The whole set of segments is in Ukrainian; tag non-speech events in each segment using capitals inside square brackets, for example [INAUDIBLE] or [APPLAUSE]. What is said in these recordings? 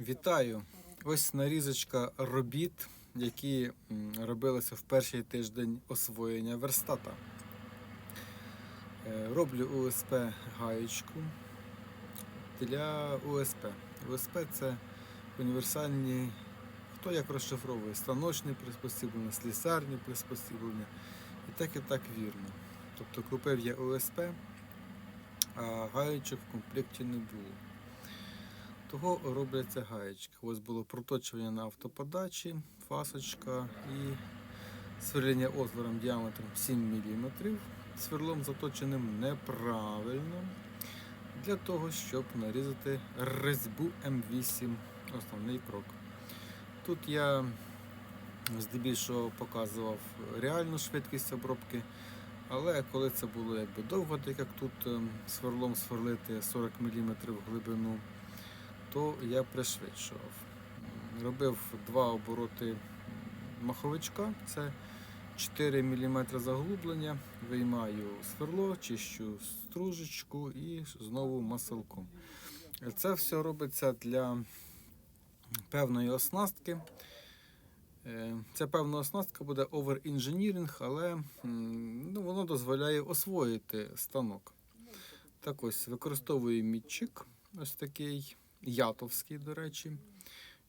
Вітаю! Ось нарізочка робіт, які робилися в перший тиждень освоєння верстата. Е, Роблю УСП гаєчку для УСП. УСП це універсальні, хто як розшифровує, станочні приспособлення, слісарні приспособлення. І так і так вірно. Тобто купив я УСП, а гаєчок в комплекті не було. Того робляться гаєчки. Ось було проточування на автоподачі, фасочка і сверлення отвором діаметром 7 мм. Сверлом заточеним неправильно для того, щоб нарізати резьбу М8, основний крок. Тут я здебільшого показував реальну швидкість обробки, але коли це було якби довго, так як тут ем, сверлом сверлити 40 мм глибину, то я пришвидшував. Робив два обороти маховичка, це 4 мм заглублення, виймаю сверло, чищу стружечку і знову маселком. Це все робиться для певної оснастки. Е, Ця певна оснастка буде over-engineering, але ну, воно дозволяє освоїти станок. Так ось використовую мітчик, ось такий ятовський, до речі,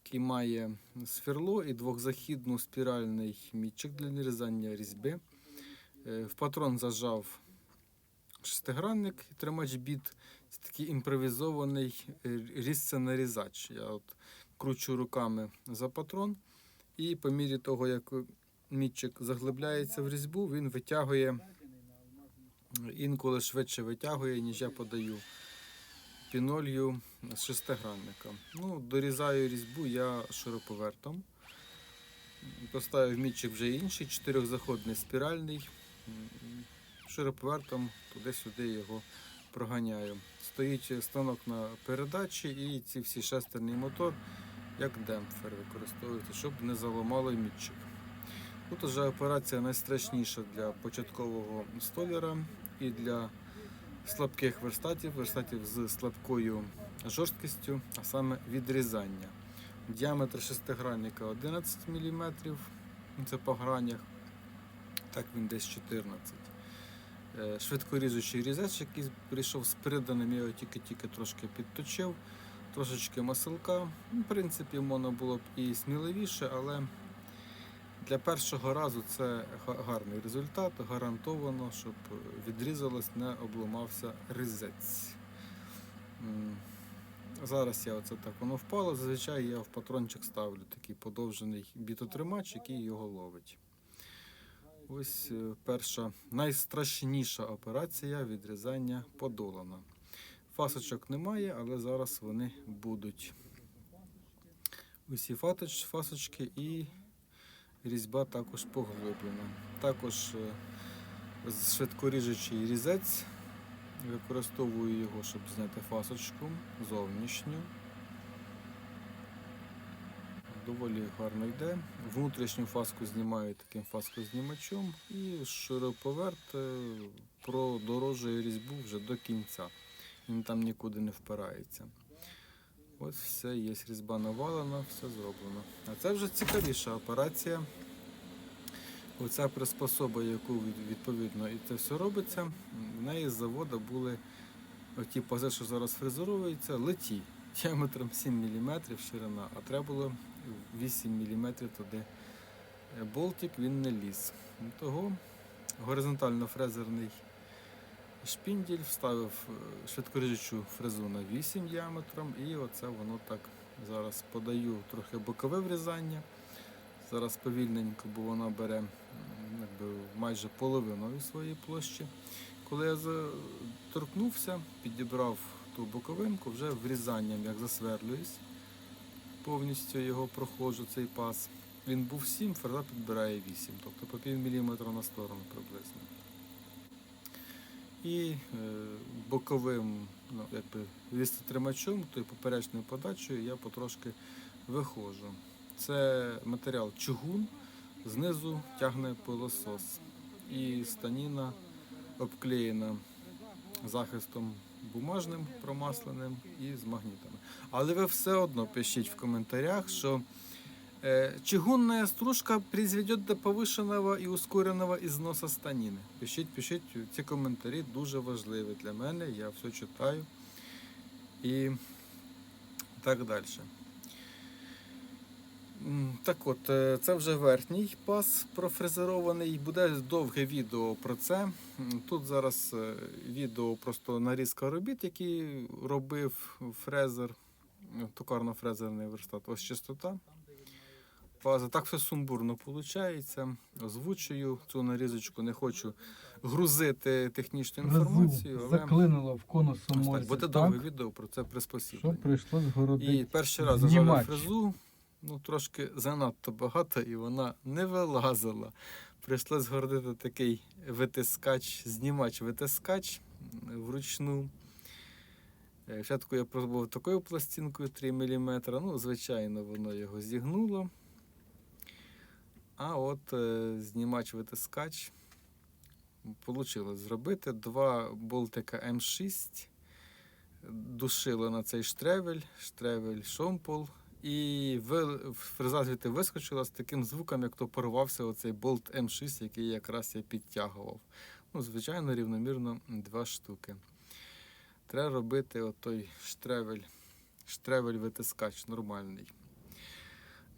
який має сверло і двохзахідну спіральний мітчик для нарізання різьби. Е, В патрон зажав шестигранник і тримач біт. Це такий імпровізований е, різценарізач. Я от кручу руками за патрон, і по мірі того, як мітчик заглибляється в різьбу, він витягує інколи швидше витягує, ніж я подаю пінолью з шестигранника. Ну, дорізаю різьбу я шуруповертом. Поставив мітчик вже інший, чотирьохзаходний спіральний. М, Шуруповертом туди-сюди його проганяю. Стоїть станок на передачі і ці всі шестерний мотор як демпфер використовується, щоб не заламало мітчик. Тут вже операція найстрашніша для початкового столяра і для слабких верстатів, верстатів з слабкою жорсткістю, а саме відрізання. Діаметр шестигранника 11 мм, це по гранях, так він десь 14 Е, Швидкоріжучий різець, який прийшов з приданим, я його тільки-тільки трошки підточив, трошечки маселка. Ну, В принципі, можна було б і сміливіше, але для першого разу це гарний результат, гарантовано, щоб відрізалось, не обламався різець. Зараз я оце так воно впало. Зазвичай я в патрончик ставлю такий подовжений бітотримач, який його ловить. Ось е, перша найстрашніша операція відрізання подолана. Фасочок немає, але зараз вони будуть. Усі фасочки і різьба також поглиблена. Також е, швидкоріжучий різець. Використовую його, щоб зняти фасочку зовнішню. Доволі гарно йде. Внутрішню фаску знімаю таким фаскознімачом і шуруповерт е, продорожує різьбу вже до кінця. Він там нікуди не впирається. Ось все, є різьба навалена, все зроблено. А це вже цікавіша операція. Оця приспособа, яку відповідно і це все робиться, в неї з заводу були оті пази, що зараз фрезеруються, леті діаметром 7 мм ширина, а треба було 8 мм туди е, болтик, він не ліз. Того горизонтально-фрезерний шпіндель вставив е, швидкоріжучу фрезу на 8 діаметром, і оце воно так зараз подаю трохи бокове врізання. Зараз повільненько, бо вона бере якби, майже половину від своєї площі. Коли я торкнувся, підібрав ту боковинку, вже врізанням, як засверлююсь, повністю його проходжу цей пас. Він був 7, фреза підбирає 8, тобто по пів міліметра на сторону приблизно. І е, боковим ну, якби, листотримачом, тою поперечною подачею я потрошки виходжу. Це матеріал чугун, знизу тягне пилосос. І станіна обклеєна захистом бумажним промасленим і з магнітами. Але ви все одно пишіть в коментарях, що е, стружка призведет до повышенного і ускореного ізноса станіни. Пишіть, пишіть, ці коментарі дуже важливі для мене, я все читаю і так далі. Так от, е, це вже верхній пас профрезерований. Буде довге відео про це. Тут зараз е, відео просто нарізка робіт, які робив фрезер, токарно-фрезерний верстат. Ось частота. Паза. Так все сумбурно виходить. Озвучую цю нарізочку, не хочу грузити технічну інформацію, але заклинило в морці буде так, відео про це що приспосіблення. прийшлось городити. І перший раз зажав фрезу, ну трошки занадто багато, і вона не вилазила. Прийшлось городити такий витискач, знімач витискач вручну. Е, Спочатку я пробував такою пластинкою 3 мм. Ну, звичайно, воно його зігнуло. А от е, знімач витискач вийшло зробити. Два болтика М6 душило на цей штревель, штревель шомпол, і ви- фреза вискочила з таким звуком, як то порвався оцей болт М6, який якраз я підтягував. Ну, звичайно, рівномірно два штуки. Треба робити отой штревель, штревель-витискач нормальний.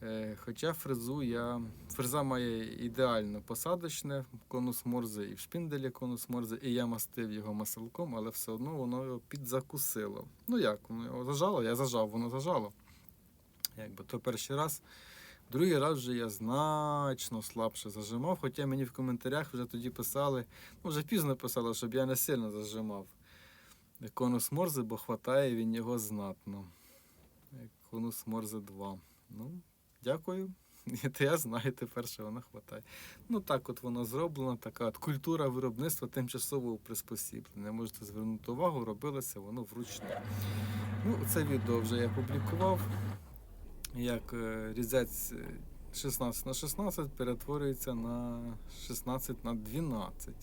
Е, Хоча фрезу я. Фреза має ідеально посадочне конус морзи і в шпінделі конус морзи, і я мастив його маселком, але все одно воно його підзакусило. Ну як, воно його зажало, я зажав, воно зажало. Якби то перший раз. Другий раз вже я значно слабше зажимав, хоча мені в коментарях вже тоді писали, ну вже пізно писали, щоб я не сильно зажимав конус морзи, бо хватає він його знатно. Конус морзи 2. Ну, дякую. То я знаю тепер, що вона хватає. Ну так от воно зроблено, така от культура виробництва тимчасового приспосіблення. Можете звернути увагу, робилося воно вручну. Ну, це відео вже я публікував, як е, різець е, 16 на 16 перетворюється на 16 на 12.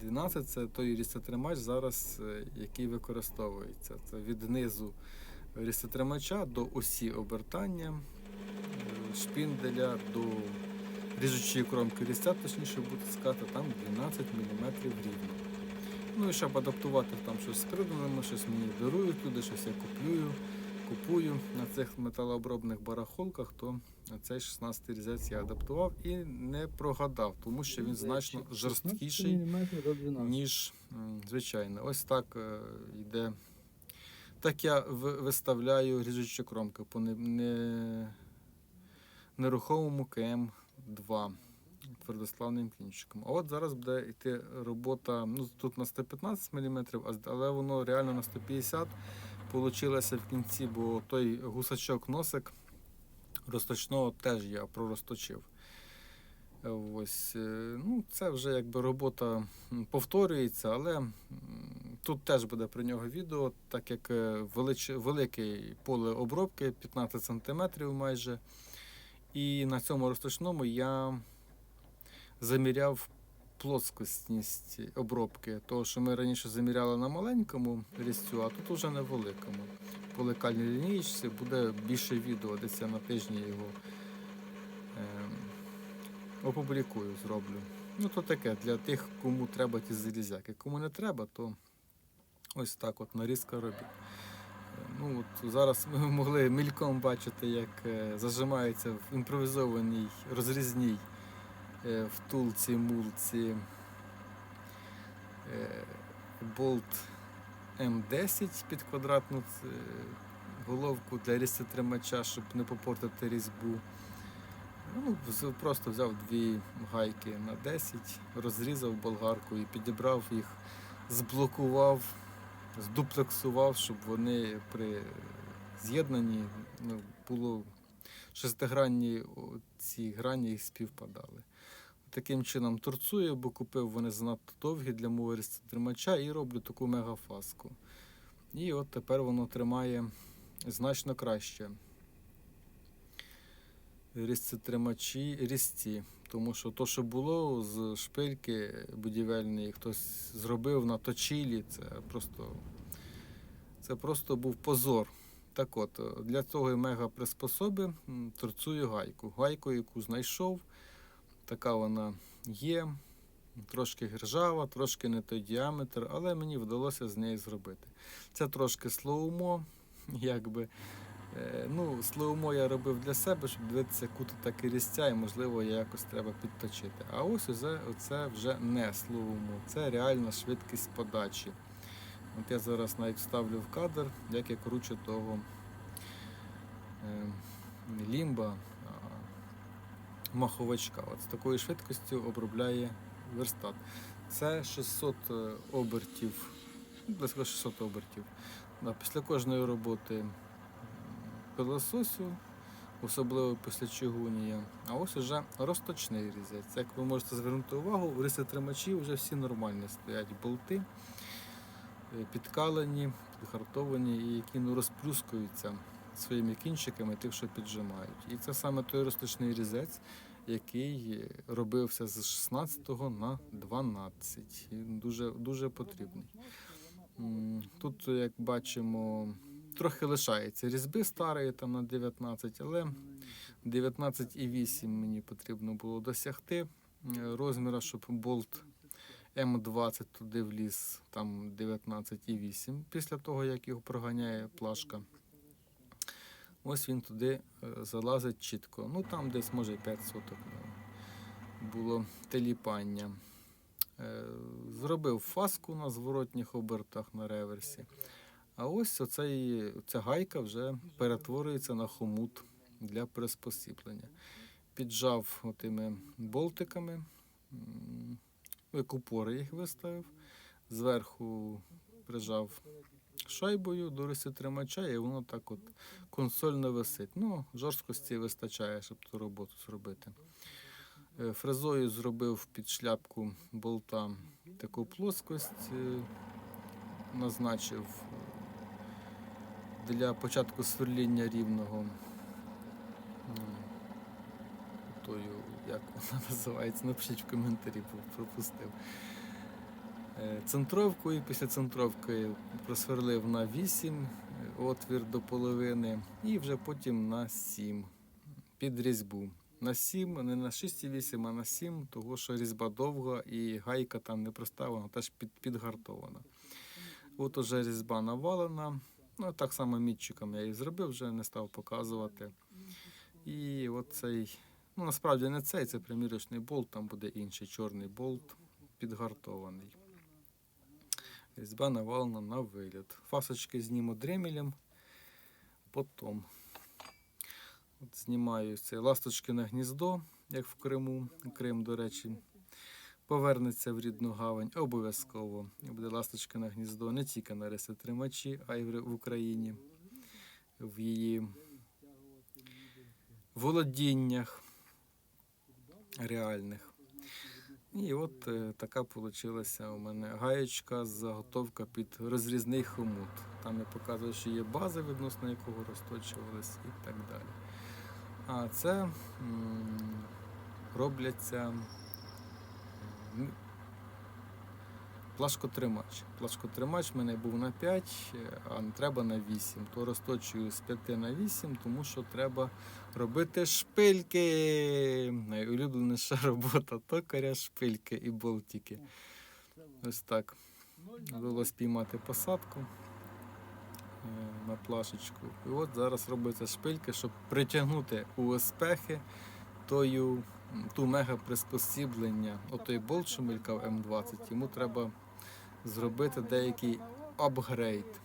12 це той різцетримач зараз, е, який використовується. Це від низу різцетримача до осі обертання, е, шпінделя до ріжучої кромки різця, точніше буде сказати, там 12 мм рівно. Ну і щоб адаптувати там щось з приданими, щось мені дарують люди, щось я куплюю, купую на цих металообробних барахолках, то цей 16 різець я адаптував і не прогадав, тому що він значно жорсткіший ніж м, звичайно. Ось так е, йде. Так я виставляю ріжучі кромки по не, не, нерухомому КМ2 твердославним кінчиком. А от зараз буде йти робота, ну тут на 115 мм, але воно реально на 150 Получилося в кінці, бо той гусачок носик розточного теж я пророзточив. Е, Ось, е, ну, це вже якби робота повторюється, але тут теж буде про нього відео, так як е, велич, велике поле обробки 15 см майже. І на цьому розточному я заміряв плоскосність обробки. Того, що ми раніше заміряли на маленькому різцю, а тут уже на великому. По лекальній лінійці буде більше відео, десь я на тижні його. Ем, опублікую, зроблю. Ну, то таке, для тих, кому треба ті залізяки. Кому не треба, то ось так от нарізка робить. Ну, от зараз ми могли мільком бачити, як е, зажимається в імпровізованій розрізній е, втулці, мулці е, болт М10 під квадратну головку для різцетримача, щоб не попортити різьбу. Ну, просто взяв дві гайки на 10, розрізав болгарку і підібрав їх, зблокував, здуплексував, щоб вони при з'єднанні ну, було шестигранні ці грані їх співпадали. Таким чином торцую, бо купив вони занадто довгі для мого різцетримача і роблю таку мегафаску. І от тепер воно тримає значно краще різцетримачі, різці. Тому що то, що було з шпильки будівельної, хтось зробив на точілі, це просто, це просто був позор. Так от, для цього мега приспособи торцую гайку. Гайку, яку знайшов, така вона є. Трошки гержава, трошки не той діаметр, але мені вдалося з неї зробити. Це трошки слоумо, [LAUGHS] якби. Е, Ну, слоумо я робив для себе, щоб дивитися кути так і різця, і можливо якось треба підточити. А ось оце, оце вже не слоумо, це реальна швидкість подачі. От я зараз навіть вставлю в кадр, як я кручу того е, не лімба, а маховичка. От з такою швидкістю обробляє верстат. Це 600 е, обертів, близько 600 обертів. Після кожної роботи пилососю, особливо після чигунія. А ось уже розточний різець. Як ви можете звернути увагу, риси тримачі вже всі нормальні стоять болти е, підкалені, підгартовані і які ну, розплюскуються своїми кінчиками тих, що піджимають. І це саме той розточний різець, який е, робився з 16 на 12. І дуже, дуже потрібний. Тут, як бачимо, трохи лишається різьби старої там на 19, але 19,8 мені потрібно було досягти розміра, щоб болт М20 туди вліз, там 19,8. Після того, як його проганяє плашка. Ось він туди е, залазить чітко. Ну там десь може 5 соток було теліпання. Е, Зробив фаску на зворотніх обертах на реверсі. А ось оцей, ця гайка вже перетворюється на хомут для приспосіблення. Піджав отими болтиками, м, як упори їх виставив, зверху прижав шайбою до риси тримача, і воно так от консольно висить. Ну, жорсткості вистачає, щоб ту роботу зробити. Е, Фрезою зробив під шляпку болта таку плоскость, е, назначив для початку сверління рівного. Тою, як вона [LAUGHS] називається, напишіть в коментарі, пропустив. Е, Центровкою, після центровки просверлив на 8 е, отвір до половини і вже потім на 7 під різьбу. На 7, не на 6,8, а на 7, того що різьба довга і гайка там не проставлена, теж під, підгартована. От уже різьба навалена. Ну, так само мітчиком я її зробив, вже не став показувати. І от цей, ну насправді не цей, це примірочний болт, там буде інший чорний болт підгартований. Різьба навалена на виліт. Фасочки зніму дремелем, потім. От знімаю це ласточкине гніздо, як в Криму. Крим, до речі, повернеться в рідну гавань обов'язково. Буде ласточкине гніздо не тільки на ресетримачі, а й в Україні, в її володіннях реальних. І от е, така вийшла у мене гаєчка, заготовка під розрізний хомут. Там я показую, що є база, відносно якого розточувались і так далі. А це м, робляться плашкотримач. Плашкотримач в мене був на 5, а треба на 8. То розточую з 5 на 8, тому що треба робити шпильки. Найулюбленіша робота токаря, шпильки і болтики. Ось так. Вдалося піймати посадку е, на плашечку. І от зараз робиться шпильки, щоб притягнути у успехи тою, ту мега приспосіблення. Отой болт, що мелькав М20, йому треба зробити деякий апгрейд.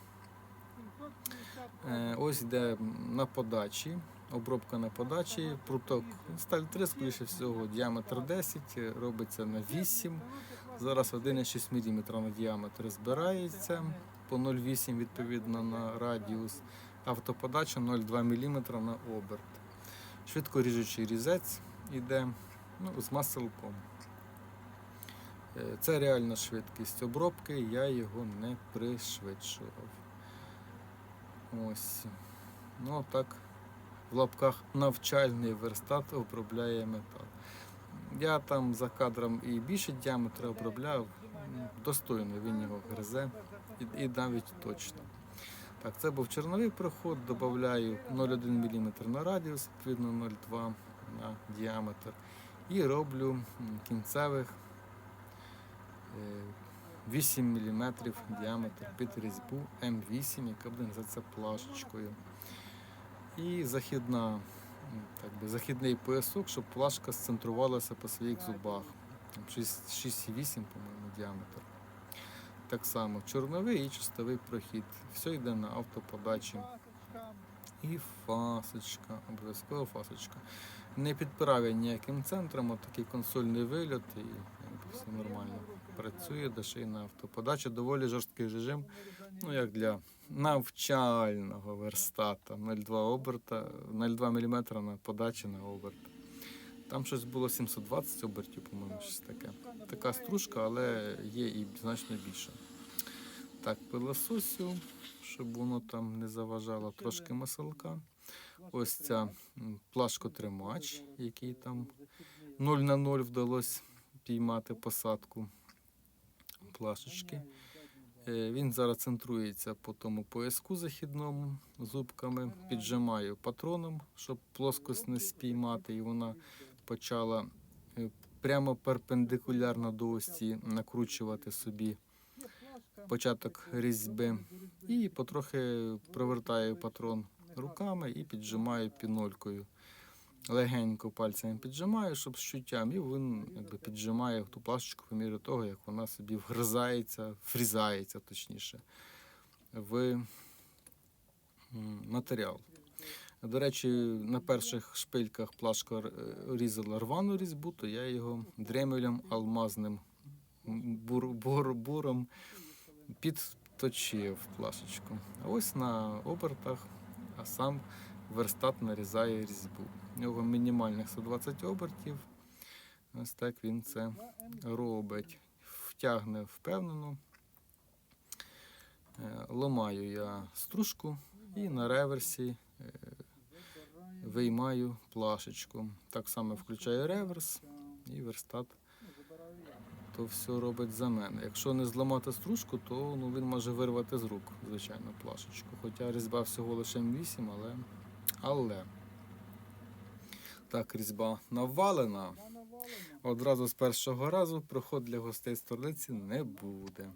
Е, Ось йде на подачі, обробка на подачі, пруток сталь 3, скоріше всього, діаметр 10, е, робиться на 8. Зараз 1,6 мм на діаметр збирається, по 0,8 відповідно на радіус, автоподача 0,2 мм на оберт. Швидко ріжучий різець йде ну, з маселком. Е, Це реальна швидкість обробки, я його не пришвидшував. Ось. Ну так, в лапках навчальний верстат обробляє метал. Я там за кадром і більше діаметра обробляв, достойно він його гризе і, і навіть точно. Так, це був черновий проход, додаю 0,1 мм на радіус, відповідно 0,2 на діаметр. І роблю кінцевих е, 8 мм діаметр під різьбу М8, яка буде називатися плашечкою. І західна, так би, західний поясок, щоб плашка сцентрувалася по своїх зубах. 6,8, по-моєму, діаметр. Так само чорновий і чистовий прохід. Все йде на автоподачі. І фасочка, обов'язково фасочка. Не підпирав ніяким центром, от такий консольний вильот і все нормально. Працює де ще й на автоподачі. Доволі жорсткий режим, ну як для навчального верстата. 0,2 оберта, 0,2 мм на подачі на оберт. Там щось було 720 обертів, по-моєму, щось таке. Така стружка, але є і значно більше. Так, пилососю, щоб воно там не заважало трошки маселка. Ось ця плашкотримач, який там 0 на 0 вдалося піймати посадку плашечки. Е, Він зараз центрується по тому пояску західному зубками. Піджимаю патроном, щоб плоскость не спіймати, і вона почала е, прямо перпендикулярно до осі накручувати собі початок різьби. І потрохи провертаю патрон руками і піджимаю пінолькою. Легенько пальцями піджимаю, щоб з чуттям, і він якби піджимає ту плашечку по мірі того, як вона собі вгризається, врізається точніше, в матеріал. До речі, на перших шпильках плашка е, різала рвану різьбу, то я його дремелем алмазним бур, бур, буром підточив плашечку. А ось на обертах, а сам верстат нарізає різьбу. У нього мінімальних 120 обертів. Ось так він це робить. Втягне впевнено. Е, Ломаю я стружку і на реверсі е, виймаю плашечку. Так само включаю реверс і верстат то все робить за мене. Якщо не зламати стружку, то ну, він може вирвати з рук, звичайно, плашечку. Хоча різьба всього лише 8, але. але. Так, різьба навалена. Одразу з першого разу проход для гостей столиці не буде.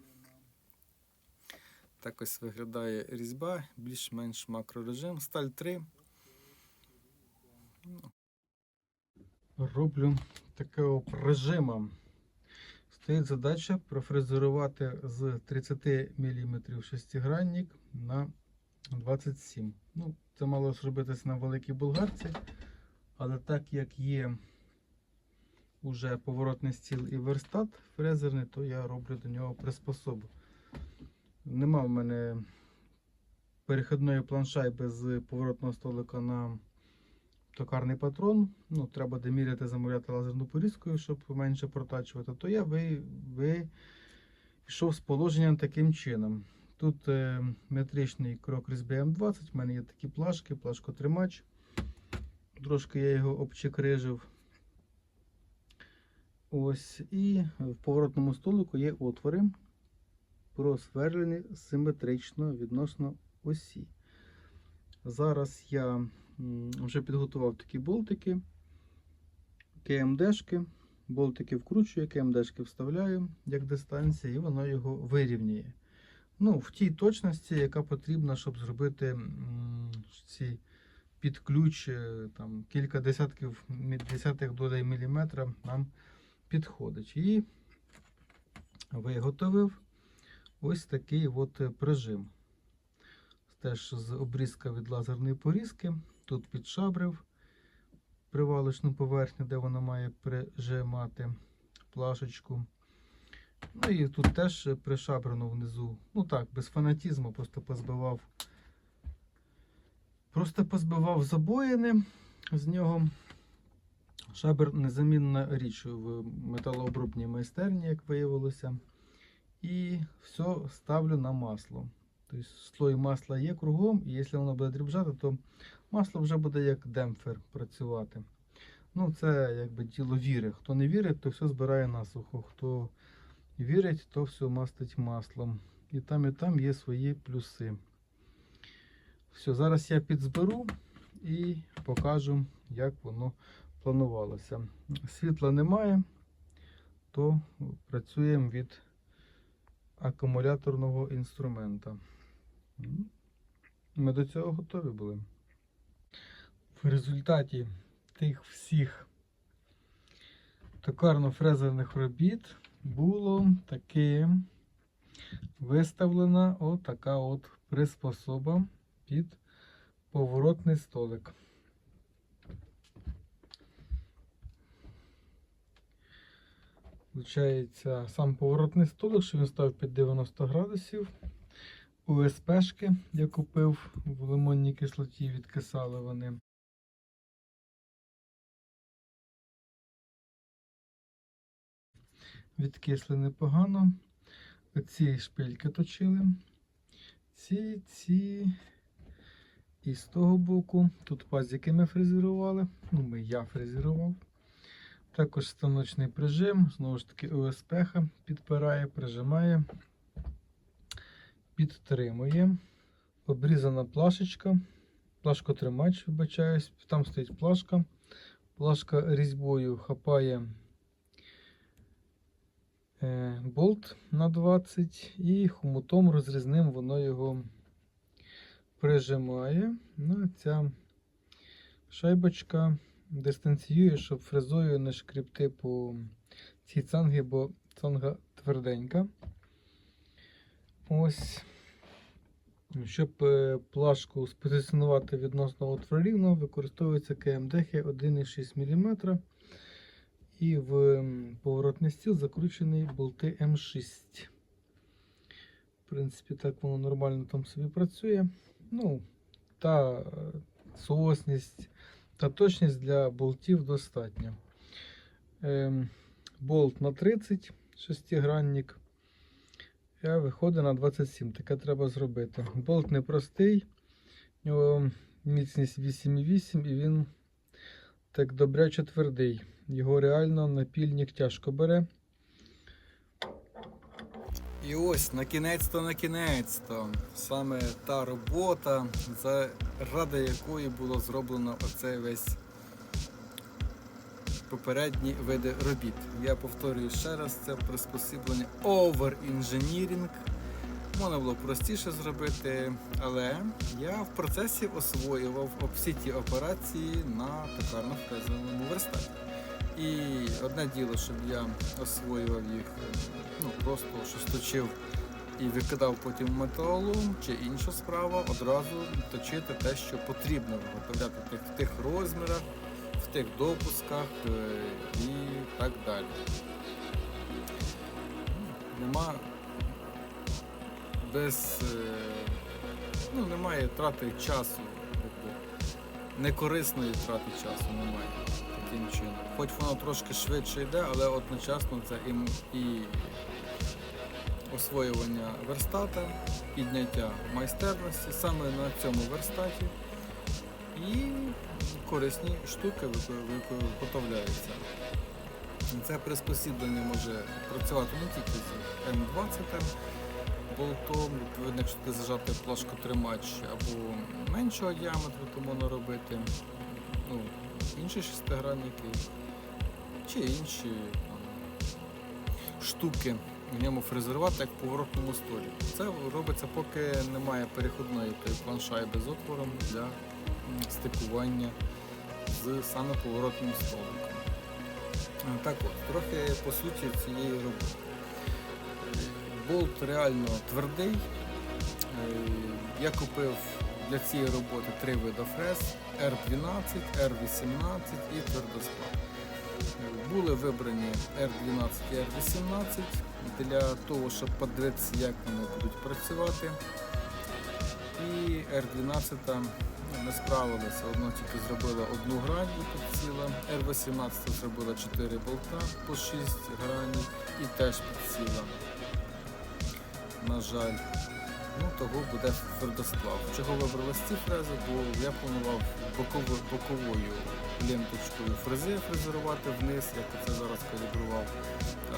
Так ось виглядає різьба, більш-менш макрорежим. Сталь 3. Роблю такого режиму. Стоїть задача профрезерувати з 30 мм шестигранник на 27. Ну, це мало зробитися на великій болгарці, але так як є уже поворотний стіл і верстат фрезерний, то я роблю до нього приспособу. Нема в мене перехідної планшайби з поворотного столика на токарний патрон. Ну, треба деміряти, замовляти лазерну порізкою, щоб менше протачувати. То я ви, ви йшов з положенням таким чином. Тут е, метричний крок різьби М20, в мене є такі плашки, плашкотримач. Трошки я його обчекрижив. Ось, і в поворотному столику є отвори, просверлені симетрично відносно осі. Зараз я вже підготував такі болтики, КМДшки. Болтики вкручую, КМДшки вставляю як дистанція, і воно його вирівнює. Ну, в тій точності, яка потрібна, щоб зробити ці під ключ, е, там, кілька десятків десятих долей міліметра нам підходить. І виготовив ось такий от е, прижим. Теж з обрізка від лазерної порізки. Тут підшабрив привалочну поверхню, де вона має прижимати плашечку. Ну і тут теж пришабрано внизу. Ну так, без фанатізму, просто позбивав. Просто позбивав забоїни з нього. Шабер незамінна річ в металообробній майстерні, як виявилося. І все ставлю на масло. Тобто слой масла є кругом, і якщо воно буде дрібжати, то масло вже буде як демпфер працювати. Ну, це якби діло віри. Хто не вірить, то все збирає насухо. Хто вірить, то все мастить маслом. І там, і там є свої плюси. Все, зараз я підзберу і покажу, як воно планувалося. Світла немає, то працюємо від акумуляторного інструмента. Ми до цього готові були. В результаті тих всіх токарно-фрезерних робіт було таке виставлена отака от приспособа під поворотний столик. Получається, сам поворотний столик, що він став під 90 градусів. УСПшки я купив в лимонній кислоті, відкисали вони. Відкисли непогано. Оці шпильки точили. Ці, ці. І з того боку. Тут пазики ми фрезерували. Ну, ми я фрезерував. Також станочний прижим. Знову ж таки, ОСП підпирає, прижимає, підтримує. Обрізана плашечка. Плашкотримач, вибачаюсь. Там стоїть плашка. Плашка різьбою хапає болт на 20 і хомутом розрізним воно його прижимає. Ну, ця шайбочка дистанціює, щоб фрезою не шкрібти по цій цангі, бо цанга тверденька. Ось. Щоб е, плашку спозиціонувати відносно отвору рівно, використовується КМДХ 1,6 мм. І в поворотний стіл закручений болти М6. В принципі, так воно нормально там собі працює. Ну, та е, соосність та точність для болтів достатня. Ем, болт на 30 шестигранник. А виходить на 27. Таке треба зробити. Болт непростий. У нього міцність 8,8 і він так добряче твердий. Його реально напільник тяжко бере. І ось на кінець-то на кінець-то саме та робота, заради якої було зроблено оцей весь попередні види робіт. Я повторюю ще раз, це приспособлення over-engineering. Можна було простіше зробити, але я в процесі освоював всі ті операції на токарно-фрезерному верстаті. І одне діло, щоб я освоював їх, ну просто щось точив і викидав потім металолом, чи інша справа одразу точити те, що потрібно виготовляти в тих, в тих розмірах, в тих допусках е, і так далі. Нема без е, ну, немає трати часу, тобто некорисної трати часу немає таким чином. Хоч воно трошки швидше йде, але одночасно це і, і освоювання верстата, підняття майстерності саме на цьому верстаті. І корисні штуки виготовляються. Це приспосіблення може працювати не тільки з М20 болтом, відповідно, якщо ти зажати плашкотримач або меншого діаметру, то можна робити ну, інші шестигранники чи інші штуки в ньому фрезерувати як в поворотному столі. Це робиться, поки немає переходної планшайби з отвором для стикування з саме поворотним столиком. Е, Так от, трохи по суті цієї роботи. Болт реально твердий. Е, Я купив для цієї роботи три види фрез R12, R18 і твердосплав. Були вибрані R12 і R18 для того, щоб подивитися, як вони будуть працювати. І R12 ну, не справилися, одно тільки зробила одну грань і підсіла. R18 зробила 4 болта по 6 граней і теж підсіла. На жаль, ну того буде твердосплав. Чого вибрали ці фрези, бо я планував боково- боковою ленточкою фрези фрезерувати вниз, як це зараз калібрував.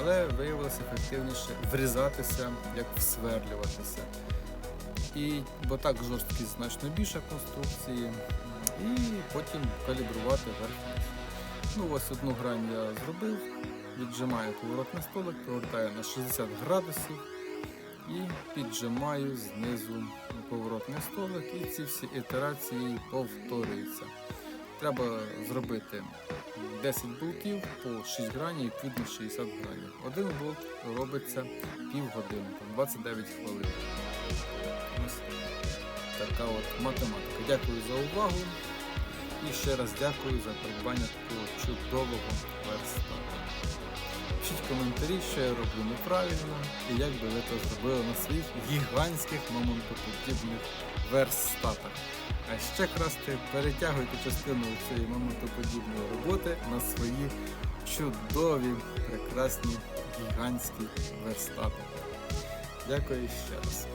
Але виявилося ефективніше врізатися, як всверлюватися. І, бо так жорсткість значно більша конструкції. І потім калібрувати верх. Ну ось одну грань я зробив, віджимаю поворотний столик, повертаю на 60 градусів і піджимаю знизу поворотний столик, і ці всі ітерації повторюються. Треба зробити 10 болтів по 6 гранів, відповідно 60 гранів. Один болт робиться півгодини, там 29 хвилин. Ось така от математика. Дякую за увагу. І ще раз дякую за придбання такого чудового верстата. Пишіть коментарі, що я роблю неправильно і як би ви це зробили на своїх гігантських мамонтоподібних верстатах. А ще краще перетягуйте частину цієї моментоподібної роботи на свої чудові, прекрасні гігантські верстати. Дякую ще раз.